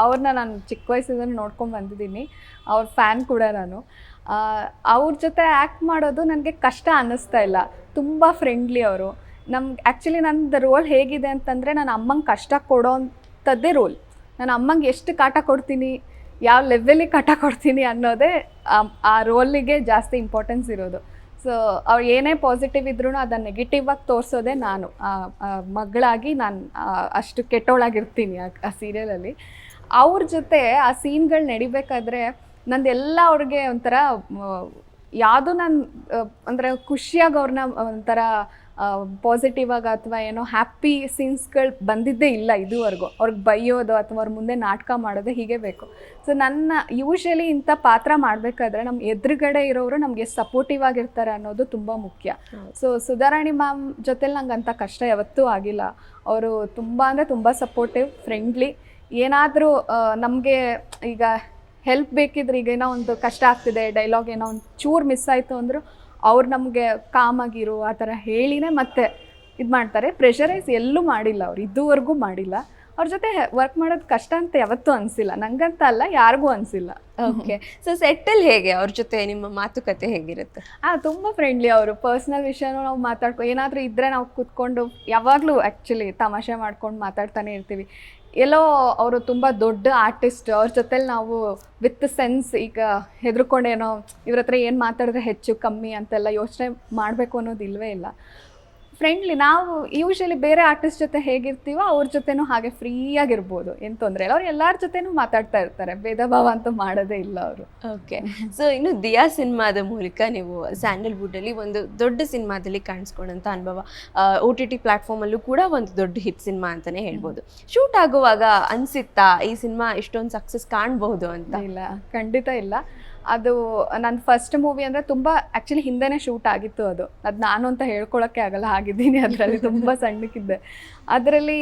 ಅವ್ರನ್ನ ನಾನು ಚಿಕ್ಕ ವಯಸ್ಸಿಂದ ನೋಡ್ಕೊಂಡು ಬಂದಿದ್ದೀನಿ. ಅವ್ರ ಫ್ಯಾನ್ ಕೂಡ ನಾನು. ಅವ್ರ ಜೊತೆ ಆ್ಯಕ್ಟ್ ಮಾಡೋದು ನನಗೆ ಕಷ್ಟ ಅನ್ನಿಸ್ತಾ ಇಲ್ಲ. ತುಂಬ ಫ್ರೆಂಡ್ಲಿ ಅವರು. ನಮ್ಗೆ ಆ್ಯಕ್ಚುಲಿ ನಂದು ರೋಲ್ ಹೇಗಿದೆ ಅಂತಂದರೆ ನಾನು ಅಮ್ಮಂಗೆ ಕಷ್ಟ ಕೊಡೋ ಅಂಥದ್ದೇ ರೋಲ್ ನಾನು ಅಮ್ಮಂಗೆ ಎಷ್ಟು ಕಾಟ ಕೊಡ್ತೀನಿ, ಯಾವ ಲೆವೆಲಿಗೆ ಕಾಟ ಕೊಡ್ತೀನಿ ಅನ್ನೋದೇ ಆ- ರೋಲಿಗೆ ಜಾಸ್ತಿ ಇಂಪಾರ್ಟೆನ್ಸ್ ಇರೋದು. ಸೊ ಅವ್ರು ಏನೇ ಪಾಸಿಟಿವ್ ಇದ್ರೂ ಅದನ್ನು ನೆಗೆಟಿವ್ ಆಗಿ ತೋರಿಸೋದೇ ನಾನು. ಮಗಳಾಗಿ ನಾನು ಅಷ್ಟು ಕೆಟ್ಟೋಳಾಗಿರ್ತೀನಿ ಆ ಸೀರಿಯಲಲ್ಲಿ ಅವ್ರ ಜೊತೆ ಆ ಸೀನ್ಗಳು ನಡಿಬೇಕಾದ್ರೆ ನಂದೆಲ್ಲ ಅವ್ರಿಗೆ ಒಂಥರ ಯಾವುದು ನಾನು ಅಂದರೆ ಖುಷಿಯಾಗಿ ಅವ್ರನ್ನ ಒಂಥರ ಪಾಸಿಟಿವ್ ಆಗಿ ಅಥವಾ ಏನೋ ಹ್ಯಾಪಿ ಸೀನ್ಸ್ಗಳು ಬಂದಿದ್ದೇ ಇಲ್ಲ ಇದುವರೆಗೂ. ಅವ್ರಿಗೆ ಬೈಯೋದು ಅಥವಾ ಅವ್ರ ಮುಂದೆ ನಾಟಕ ಮಾಡೋದು ಹೀಗೆ ಬೇಕು. ಸೊ ನನ್ನ ಯೂಶಲಿ ಇಂಥ ಪಾತ್ರ ಮಾಡಬೇಕಾದ್ರೆ ನಮ್ಮ ಎದುರುಗಡೆ ಇರೋರು ನಮಗೆ ಸಪೋರ್ಟಿವ್ ಆಗಿರ್ತಾರೆ ಅನ್ನೋದು ತುಂಬ ಮುಖ್ಯ. ಸೊ ಸುಧಾರಾಣಿ ಮ್ಯಾಮ್ ಜೊತೆಲಿ ನಂಗೆ ಅಂಥ ಕಷ್ಟ ಯಾವತ್ತೂ ಆಗಿಲ್ಲ. ಅವರು ತುಂಬ ಅಂದರೆ ತುಂಬ ಸಪೋರ್ಟಿವ್ ಫ್ರೆಂಡ್ಲಿ ಏನಾದರೂ ನಮಗೆ ಈಗ ಹೆಲ್ಪ್ ಬೇಕಿದ್ರೆ ಈಗ ಏನೋ ಒಂದು ಕಷ್ಟ ಆಗ್ತಿದೆ ಡೈಲಾಗ್ ಏನೋ ಒಂದು ಚೂರು ಮಿಸ್ ಆಯಿತು ಅಂದರೂ ಅವ್ರು ನಮಗೆ ಕಾಮಾಗಿರು ಆ ಥರ ಹೇಳಿನೇ ಮತ್ತೆ ಇದು ಮಾಡ್ತಾರೆ. ಪ್ರೆಷರೈಸ್ ಎಲ್ಲೂ ಮಾಡಿಲ್ಲ ಅವ್ರು ಇದುವರೆಗೂ ಮಾಡಿಲ್ಲ. ಅವ್ರ ಜೊತೆ ವರ್ಕ್ ಮಾಡೋದು ಕಷ್ಟ ಅಂತ ಯಾವತ್ತೂ ಅನಿಸಿಲ್ಲ. ನಂಗಂತ ಅಲ್ಲ ಯಾರಿಗೂ ಅನಿಸಿಲ್ಲ. ಓಕೆ ಸೊ ಸೆಟ್ಟಲ್ಲಿ ಹೇಗೆ ಅವ್ರ ಜೊತೆ ನಿಮ್ಮ ಮಾತುಕತೆ ಹೇಗಿರುತ್ತೆ? ಹಾಂ ತುಂಬ ಫ್ರೆಂಡ್ಲಿ ಅವರು. ಪರ್ಸ್ನಲ್ ವಿಷಯನೂ ನಾವು ಮಾತಾಡ್ಕೊ ಏನಾದರೂ ಇದ್ದರೆ ನಾವು ಕೂತ್ಕೊಂಡು ಯಾವಾಗಲೂ ಆ್ಯಕ್ಚುಲಿ ತಮಾಷೆ ಮಾಡ್ಕೊಂಡು ಮಾತಾಡ್ತಾನೆ ಇರ್ತೀವಿ. ಎಲ್ಲೋ ಅವರು ತುಂಬ ದೊಡ್ಡ ಆರ್ಟಿಸ್ಟ್ ಅವ್ರ ಜೊತೆಲಿ ನಾವು ವಿತ್ ಸೆನ್ಸ್ ಈಗ ಹೆದರ್ಕೊಂಡೇನೋ, ಇವ್ರ ಹತ್ರ ಏನು ಮಾತಾಡಿದ್ರೆ ಹೆಚ್ಚು, ಕಮ್ಮಿ ಅಂತೆಲ್ಲ ಯೋಚನೆ ಮಾಡಬೇಕು ಅನ್ನೋದು ಇಲ್ಲವೇ ಇಲ್ಲ. ಫ್ರೆಂಡ್ಲಿ ನಾವು ಯೂಶಲಿ ಬೇರೆ ಆರ್ಟಿಸ್ಟ್ ಜೊತೆ ಹೇಗಿರ್ತೀವೋ ಅವ್ರ ಜೊತೆನೂ ಹಾಗೆ ಫ್ರೀಯಾಗಿರ್ಬೋದು. ಏನು ತೊಂದರೆ ಇಲ್ಲ. ಅವ್ರು ಎಲ್ಲರ ಜೊತೆನೂ ಮಾತಾಡ್ತಾ ಇರ್ತಾರೆ. ಭೇದ ಭಾವ ಅಂತೂ ಮಾಡೋದೇ ಇಲ್ಲ ಅವರು. ಓಕೆ ಸೊ ಇನ್ನು ದಿಯಾ ಸಿನಿಮಾದ ಮೂಲಕ ನೀವು ಸ್ಯಾಂಡಲ್ವುಡ್ ಅಲ್ಲಿ ಒಂದು ದೊಡ್ಡ ಸಿನಿಮಾದಲ್ಲಿ ಕಾಣಿಸ್ಕೊಂಡಂತ ಅನುಭವ. ಒ ಟಿ ಟಿ ಕೂಡ ಒಂದು ದೊಡ್ಡ ಹಿಟ್ ಸಿನಿಮಾ ಅಂತಾನೆ ಹೇಳ್ಬೋದು. ಶೂಟ್ ಆಗುವಾಗ ಅನ್ಸಿತ್ತಾ? ಈ ಸಿನಿಮಾ ಇಷ್ಟೊಂದು ಸಕ್ಸಸ್ ಕಾಣಬಹುದು ಅಂತ? ಇಲ್ಲ. ಖಂಡಿತ ಇಲ್ಲ. ಅದು ನನ್ನ ಫಸ್ಟ್ ಮೂವಿ ಅಂದರೆ ತುಂಬ ಆ್ಯಕ್ಚುಲಿ ಹಿಂದೆನೇ ಶೂಟ್ ಆಗಿತ್ತು ಅದು. ಅದು ನಾನು ಅಂತ ಹೇಳ್ಕೊಳಕ್ಕೆ ಆಗಲ್ಲ ಆಗಿದ್ದೀನಿ ಅದರಲ್ಲಿ ತುಂಬ ಸಣ್ಣಕ್ಕಿದ್ದೆ. ಅದರಲ್ಲಿ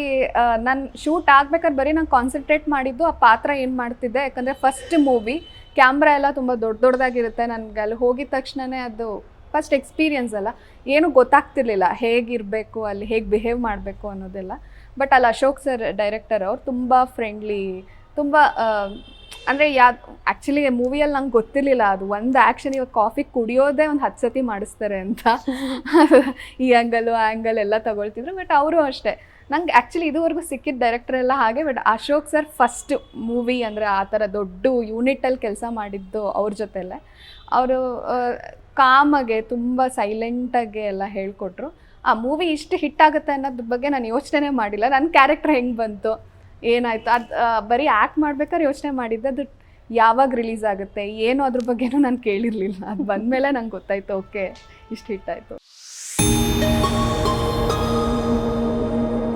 ನಾನು ಶೂಟ್ ಆಗ್ಬೇಕಾದ್ರೆ ಬರೀ ನಾನು ಕಾನ್ಸಂಟ್ರೇಟ್ ಮಾಡಿದ್ದು ಆ ಪಾತ್ರ ಏನು ಮಾಡ್ತಿದ್ದೆ, ಯಾಕಂದರೆ ಫಸ್ಟ್ ಮೂವಿ ಕ್ಯಾಮ್ರಾ ಎಲ್ಲ ತುಂಬ ದೊಡ್ಡ ದೊಡ್ಡದಾಗಿರುತ್ತೆ ನನಗೆ ಅಲ್ಲಿ ಹೋಗಿದ ತಕ್ಷಣವೇ ಅದು ಫಸ್ಟ್ ಎಕ್ಸ್ಪೀರಿಯನ್ಸ್ ಅಲ್ಲ. ಏನೂ ಗೊತ್ತಾಗ್ತಿರ್ಲಿಲ್ಲ ಹೇಗಿರಬೇಕು, ಅಲ್ಲಿ ಹೇಗೆ ಬಿಹೇವ್ ಮಾಡಬೇಕು ಅನ್ನೋದೆಲ್ಲ. ಬಟ್ ಅಲ್ಲಿ ಅಶೋಕ್ ಸರ್ ಡೈರೆಕ್ಟರ್ ಅವ್ರು ತುಂಬ ಫ್ರೆಂಡ್ಲಿ ತುಂಬ ಅಂದರೆ ಯಾ ಆ್ಯಕ್ಚುಲಿ ಮೂವಿಯಲ್ಲಿ ನಂಗೆ ಗೊತ್ತಿರಲಿಲ್ಲ ಅದು. ಒಂದು ಆ್ಯಕ್ಷನ್ ಇವಾಗ ಕಾಫಿ ಕುಡಿಯೋದೇ ಒಂದು ಹತ್ತು ಸತಿ ಮಾಡಿಸ್ತಾರೆ ಅಂತ. ಈ ಆ್ಯಂಗಲು ಆ ಆ್ಯಂಗಲ್ ಎಲ್ಲ ತಗೊಳ್ತಿದ್ರು ಬಟ್ ಅವರು ಅಷ್ಟೇ. ನಂಗೆ ಆ್ಯಕ್ಚುಲಿ ಇದುವರೆಗೂ ಸಿಕ್ಕಿದ ಡೈರೆಕ್ಟರ್ ಎಲ್ಲ ಹಾಗೆ but Ashok sir first movie ಅಂದರೆ ಆ ಥರ ದೊಡ್ಡ ಯೂನಿಟಲ್ಲಿ ಕೆಲಸ ಮಾಡಿದ್ದು ಅವ್ರ ಜೊತೆಲೆ ಅವರು ಕಾಮಾಗೆ ತುಂಬ ಸೈಲೆಂಟಾಗಿ ಎಲ್ಲ ಹೇಳಿಕೊಟ್ರು. ಆ ಮೂವಿ ಇಷ್ಟು ಹಿಟ್ ಆಗುತ್ತೆ ಅನ್ನೋದ್ರ ಬಗ್ಗೆ ನಾನು ಯೋಚನೆ ಮಾಡಿಲ್ಲ. ನನ್ನ ಕ್ಯಾರೆಕ್ಟರ್ ಹೆಂಗೆ ಬಂತು? ಏನಾಯ್ತು? ಅದು ಬರೀ ಆ್ಯಕ್ಟ್ ಮಾಡ್ಬೇಕಾದ್ರೆ ಯೋಚನೆ ಮಾಡಿದ್ದೆ ಅದು ಯಾವಾಗ ರಿಲೀಸ್ ಆಗುತ್ತೆ? ಏನು ಅದ್ರ ಬಗ್ಗೆನೂ ನಾನು ಕೇಳಿರಲಿಲ್ಲ. ಅದು ಬಂದಮೇಲೆ ನಂಗೆ ಗೊತ್ತಾಯ್ತು, ಓಕೆ, ಇಷ್ಟು ಹಿಟ್ ಆಯಿತು.